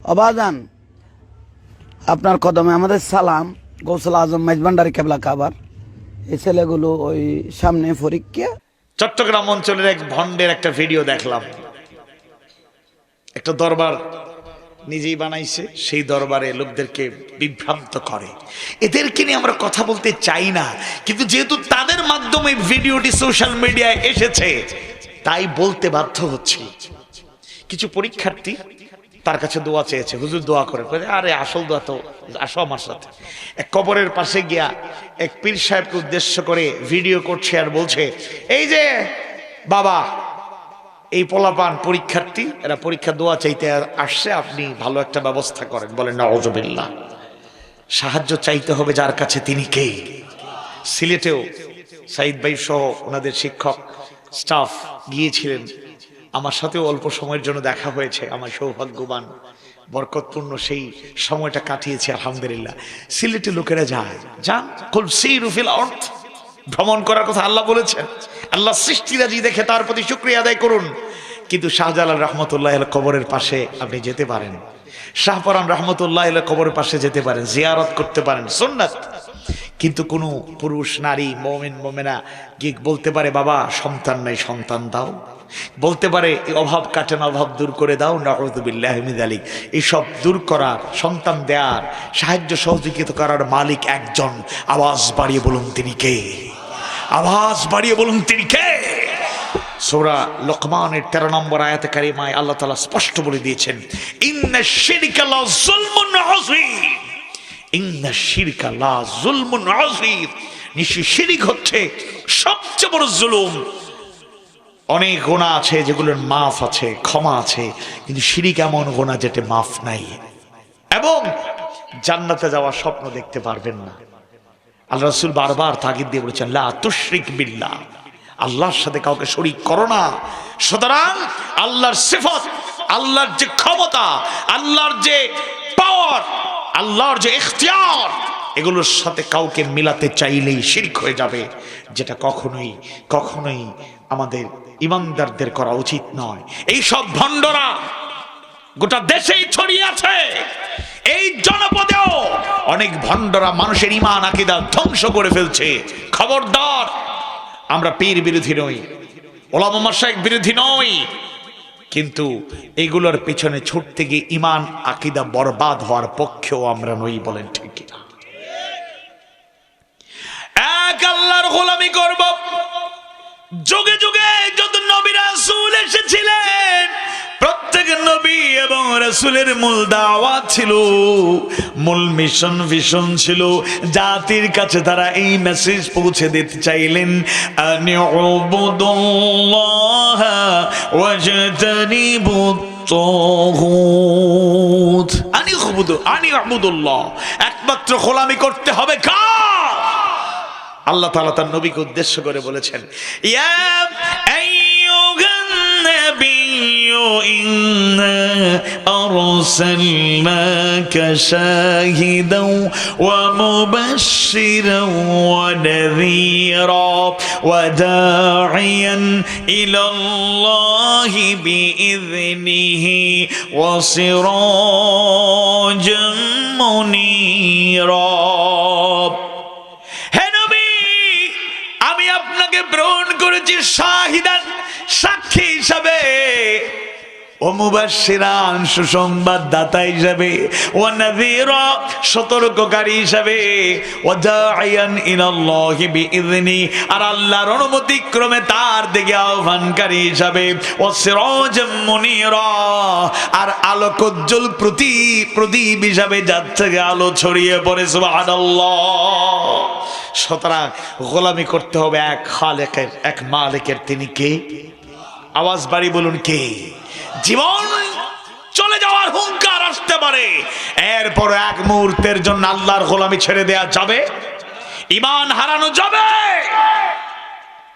অবাদান। আপনার কদমে আমাদের সালাম, গৌসল আজম মেজবান্ডারি কেবলা কাবার। এই ছেলেগুলো ওই সামনে পরীক্ষা চট্টগ্রাম অঞ্চলের এক ভন্ডের একটা ভিডিও দেখলাম। একটা দরবার নিজেই বানাইছে, সেই দরবারে লোকদেরকে বিভ্রান্ত করে। এদেরকে নিয়ে আমরা কথা বলতে চাই না, কিন্তু যেহেতু তাদের মাধ্যমে ভিডিওটি সোশ্যাল মিডিয়ায় এসেছে, তাই বলতে বাধ্য হচ্ছে। কিছু পরীক্ষার্থী তার কাছে দোয়া চেয়েছে, হুজুর দোয়া করে। আরে, আসল দোয়া তো, আসো আমার সাথে। এক কবরের পাশে গিয়া এক পীর সাহেবকে উদ্দেশ্য করে ভিডিও করছে আর বলছে, এই যে, বাবা, এই পোলাপান পরীক্ষার্থী, এরা পরীক্ষা দোয়া চাইতে আসছে, আপনি ভালো একটা ব্যবস্থা করেন। বলেন নজবিল্লা সাহায্য চাইতে হবে যার কাছে তিনি কে? সিলেটেও সাইদ ভাই সহ ওনাদের শিক্ষক, স্টাফ গিয়েছিলেন। আমার সাথেও অল্প সময়ের জন্য দেখা হয়েছে, আমার সৌভাগ্যবান, বরকতপূর্ণ সেই সময়টা কাটিয়েছি, আলহামদুলিল্লাহ। সিলেটে লোকেরা যায়, যান অর্থ ভ্রমণ করার কথা আল্লাহ বলেছেন। আল্লাহ সৃষ্টিরাজি দেখে তার প্রতি শুক্রিয়া আদায় করুন। কিন্তু শাহজালাল রহমতুল্লাহ কবরের পাশে আপনি যেতে পারেন। শাহপরান রহমতুল্লাহ কবরের পাশে যেতে পারেন, জিয়ারত করতে পারেন, সুন্নাত। কিন্তু কোনো পুরুষ, নারী, মোমেন, মোমেনা গিয়ে বলতে পারে, বাবা, সন্তান নাই, সন্তান দাও। বলতে পারে অভাব কাটে অভাব দূর করে দাও নাহমিদ আলী এইসব দূর করার, সন্তান দেয়ার, সাহায্য সহযোগিতা করার মালিক একজন। আওয়াজ বাড়িয়ে বলুন তিনি কে? আওয়াজ বাড়িয়ে বলুন তিনি কে? সোরা লোকমানের তেরো নম্বর আয়াতে কারিমায় আল্লাহ তালা স্পষ্ট বলে দিয়েছেন নিশ্চয়ই শিরিক হচ্ছে সবচেয়ে বড় জুলুম। অনেক গোনা আছে, যেগুলোর মাফ আছে, ক্ষমা আছে, কিন্তু শিরিক এমন গোনা যেটা মাফ নাই। এবং জান্নাতে যাওয়ার স্বপ্ন দেখতে পারবেন না। আল্লাহ রসুল বারবার তাগিদ দিয়ে বলেছেন, লা তুশরিক বিল্লাহ। আল্লাহর সাথে কাউকে শরিক করো না। সুতরাং আল্লাহর সিফত, আল্লাহর যে ক্ষমতা, আল্লাহর যে পাওয়ার আল্লাহর যে ইখতিয়ার, এগুলোর সাথে কাউকে মিলাতে চাইলেই শিরক হয়ে যাবে, যেটা কখনোই কখনোই আমাদের ইমানদারদের করা উচিত নয়। এই সব ভণ্ডরা গোটা দেশেই ছড়িয়ে আছে। এই জনপদেও অনেক ভণ্ডরা মানুষের ইমান আকিদা ধ্বংস করে ফেলছে। খবরদার, আমরা পীর বিরোধী নই, ওলামা মাসাইক বিরোধী নই। কিন্তু এগুলোর পেছনে ছুটতে গিয়ে ইমান আকিদা বরবাদ হওয়ার পক্ষেও আমরা নই বলেন ঠিক কিনা? এক আল্লাহর গোলামি করব যুগে যুগে যত নবী রাসূল এসেছিলেন, প্রত্যেক নবী এবং রাসূলের মূল দাওয়াত ছিল, মূল মিশন ভিশন ছিল জাতির কাছে তারা এই মেসেজ পৌঁছে দিতে চাইলেন। আনি খুবুদু আনি আবুদুল্লাহ একমাত্র খোলামি করতে হবে কার? আল্লাহ তাআলা তার নবীকে উদ্দেশ্য করে বলেছেন নাযীরা আপনাকে গ্রহণ করেছি শাহিদান। ও মুবাশশিরান সুসংবাদ দাতা হিসাবে, ও নাযীরা সতর্ককারী হিসাবে, ও দাঈয়ান ইলাল্লাহি বিইذনি আর আল্লাহর অনুমতি ক্রমে তার দিকে আহ্বানকারী হিসাবে, ও সিরাজাম মুনীরা, আর আলোকোজ্জ্বল প্রতি, প্রদীপ হিসাবে যার থেকে আলো ছড়িয়ে পড়ে, সুবহানাল্লাহ। সুতরাং গোলামি করতে হবে এক খালেকের, এক মালিকের, তিনি কে? আওয়াজ বাড়ি বলুন কে? জীবন চলে যাওয়ার হুঙ্কার আসতে পারে। এরপর এক মুহূর্তের জন্য আল্লাহর গোলামি ছেড়ে দেয়া যাবে। ইমান হারানো যাবে।